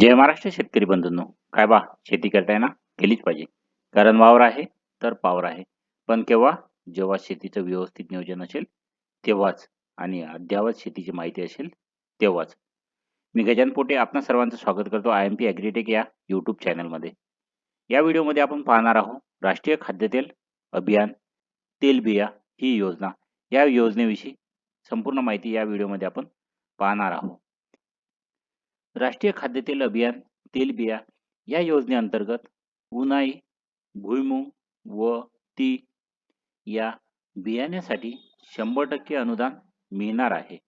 जय महाराष्ट्र शेतकरी बंधूंनो. काय बा शेती करताय ना? केलीच पाहिजे. कारण वावर आहे तर पावर आहे. पण केव्हा जेव्हा शेतीचं व्यवस्थित नियोजन असेल तेव्हाच आणि अद्ययावत शेतीची माहिती असेल तेव्हाच. मी गजान पोटे आपणा सर्वांचं स्वागत करतो. आय एम पी ॲग्रीटेक या यूट्यूब चॅनलमध्ये. या व्हिडिओमध्ये आपण पाहणार आहोत राष्ट्रीय खाद्यतेल अभियान तेलबिया ही योजना. या योजनेविषयी संपूर्ण माहिती या व्हिडिओमध्ये आपण पाहणार आहोत. राष्ट्रीय खाद्यतेल अभियान तेलबिया या योजनेअंतर्गत उन्हाळी भुईमूग व ती या बियाण्यासाठी शंभर टक्के अनुदान मिळणार आहे.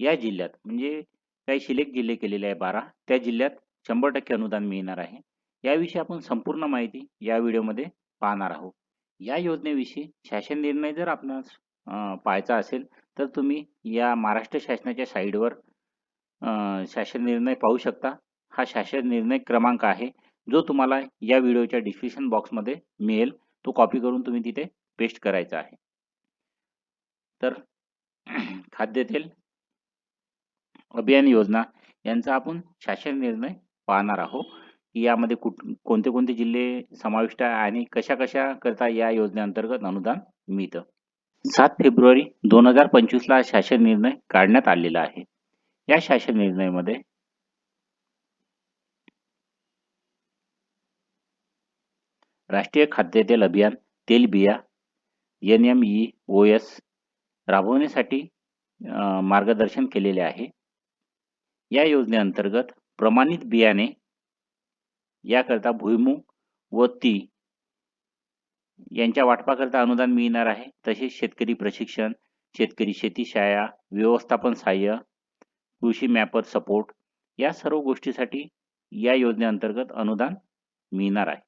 या जिल्ह्यात म्हणजे काही सिलेक्ट जिल्हे केलेले आहे बारा त्या जिल्ह्यात शंभर टक्के अनुदान मिळणार आहे. याविषयी आपण संपूर्ण माहिती या व्हिडिओमध्ये पाहणार आहोत. या योजनेविषयी शासन निर्णय जर आपणास अं, पाहायचा असेल तर तुम्ही या महाराष्ट्र शासनाच्या साईडवर शासन निर्णय पाहू शकता. हा शासन निर्णय क्रमांक आहे. जो तुम्हाला या व्हिडिओच्या डिस्क्रिप्शन बॉक्समध्ये मिळेल. तो कॉपी करून तुम्ही तिथे पेस्ट करायचा आहे. तर खाद्यतेल अभियान योजना यांचा आपण शासन निर्णय पाहणार आहोत. की यामध्ये कुठ कोणते कोणते जिल्हे समाविष्ट आहे आणि कशा कशा करता या योजनेअंतर्गत अनुदान मिळतं? सात फेब्रुवारी दोन हजार पंचवीसला शासन निर्णय काढण्यात आलेला आहे. या शासन निर्णयामध्ये. राष्ट्रीय खाद्यतेल अभियान तेलबिया N M E O S राबवण्यासाठी मार्गदर्शन केलेले आहे. या योजनेअंतर्गत प्रमाणित बियाणे याकरता भुईमुग व ती यांच्या वाटपाकरता अनुदान मिळणार आहे. तसेच शेतकरी प्रशिक्षण शेतकरी शेती शाळा व्यवस्थापन सहाय्य कृषी मॅपर सपोर्ट या सर्व गोष्टीसाठी या योजनेअंतर्गत अनुदान मिळणार आहे.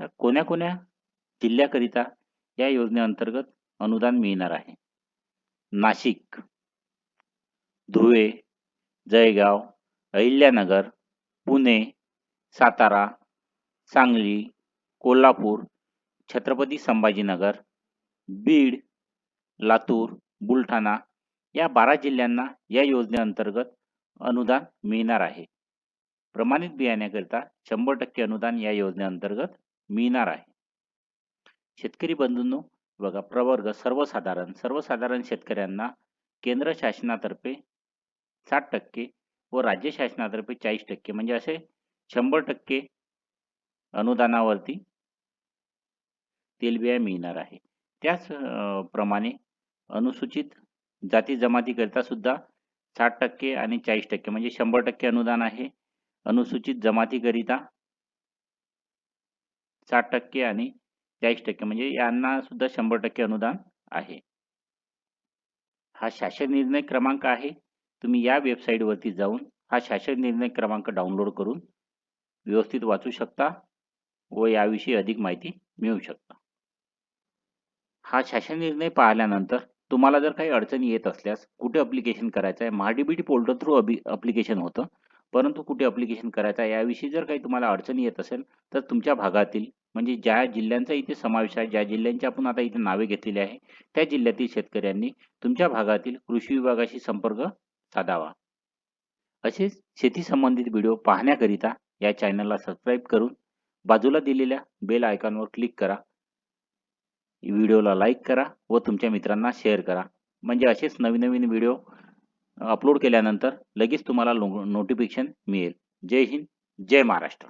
तर कोण्या कोण्या जिल्ह्याकरिता या योजनेअंतर्गत अनुदान मिळणार आहे? नाशिक धुळे जळगाव अहिल्यानगर पुणे सातारा सांगली कोल्हापूर छत्रपती संभाजीनगर बीड लातूर बुलढाणा या बारा जिल्ह्यांना या योजनेअंतर्गत अनुदान मिळणार आहे. प्रमाणित बियाण्याकरिता शंभर टक्के अनुदान या योजनेअंतर्गत मिळणार आहे. शेतकरी बंधूंनो बघा प्रवर्ग सर्वसाधारण सर्वसाधारण शेतकऱ्यांना केंद्र शासनातर्फे साठ टक्के व राज्य शासनातर्फे चाळीस टक्के म्हणजे असे शंभर टक्के अनुदानावरती तेलबिया मिळणार आहे. त्याच प्रमाणे अनुसूचित जाती जमातीकरिता सुद्धा साठ टक्के आणि चाळीस टक्के म्हणजे शंभर टक्के अनुदान आहे. अनुसूचित जमातीकरिता साठ टक्के आणि चाळीस टक्के म्हणजे यांना सुद्धा शंभर टक्के अनुदान आहे. हा शासन निर्णय क्रमांक आहे. तुम्ही या वेबसाईटवरती जाऊन हा शासन निर्णय क्रमांक डाउनलोड करून व्यवस्थित वाचू शकता व याविषयी अधिक माहिती मिळवू शकता. हा शासन निर्णय पाहिल्यानंतर तुम्हाला जर काही अडचणी येत असल्यास कुठे अप्लिकेशन करायचं आहे महाडीबीटी पोर्टल थ्रू अभि अप्लिकेशन होतं. परंतु कुठे अप्लिकेशन करायचं आहे याविषयी जर काही तुम्हाला अडचणी येत असेल तर तुमच्या भागातील म्हणजे ज्या जिल्ह्यांचा इथे समावेश आहे ज्या जिल्ह्यांची आपण आता इथे नावे घेतलेली आहे त्या जिल्ह्यातील शेतकऱ्यांनी तुमच्या भागातील कृषी विभागाशी संपर्क साधावा. असेच शेती संबंधित व्हिडिओ पाहण्याकरिता या चॅनलला सबस्क्राईब करून बाजूला दिलेल्या बेल आयकॉनवर क्लिक करा. व्हिडिओला लाईक करा व तुमच्या मित्रांना शेअर करा. म्हणजे असेच नवीन नवीन व्हिडिओ अपलोड केल्यानंतर लगेच तुम्हाला नोटिफिकेशन मिळेल. जय हिंद जय महाराष्ट्र.